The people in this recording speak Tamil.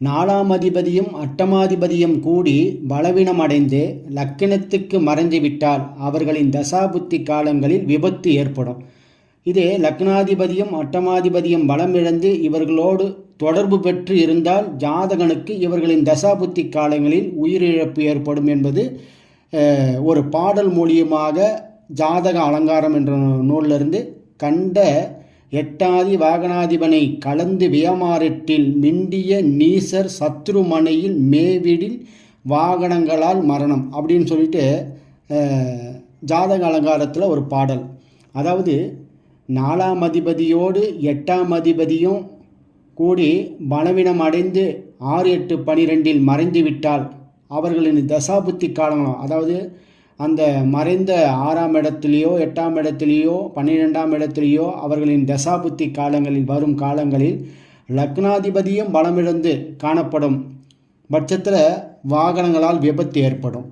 நாலாம் அதிபதியும் அட்டமாதிபதியும் கூடி பலவீனமடைந்து லக்கினத்துக்கு மறைந்துவிட்டால் அவர்களின் தசாபுத்தி காலங்களில் விபத்து ஏற்படும். இதே லக்னாதிபதியும் அட்டமாதிபதியும் பலமிழந்து இவர்களோடு தொடர்பு பெற்று இருந்தால் ஜாதகனுக்கு இவர்களின் தசாபுத்தி காலங்களில் உயிரிழப்பு ஏற்படும் என்பது ஒரு பாடல் மூலியமாக ஜாதக அலங்காரம் என்ற நூலிலிருந்து கண்ட எட்டாதி வாகனாதிபனை கலந்து வியமாறிட்டில் மிண்டிய நீசர் சத்ருமனையில் மேவிடில் வாகனங்களால் மரணம் அப்படின்னு சொல்லிட்டு ஜாதக அலங்காரத்தில் ஒரு பாடல். அதாவது நாலாம் அதிபதியோடு எட்டாம் அதிபதியும் கூடி பலவீனம் அடைந்து ஆறு எட்டு பனிரெண்டில் மறைந்து விட்டால் அவர்களின் தசாபுத்தி காலங்களும் அதாவது அந்த மறைந்த ஆறாம் இடத்துலையோ எட்டாம் இடத்துலையோ பன்னிரெண்டாம் இடத்துலையோ அவர்களின் தசாபுத்தி காலங்களில் வரும் காலங்களில் லக்னாதிபதியும் பலமிழந்து காணப்படும் பட்சத்தில் வாகனங்களால் விபத்து ஏற்படும்.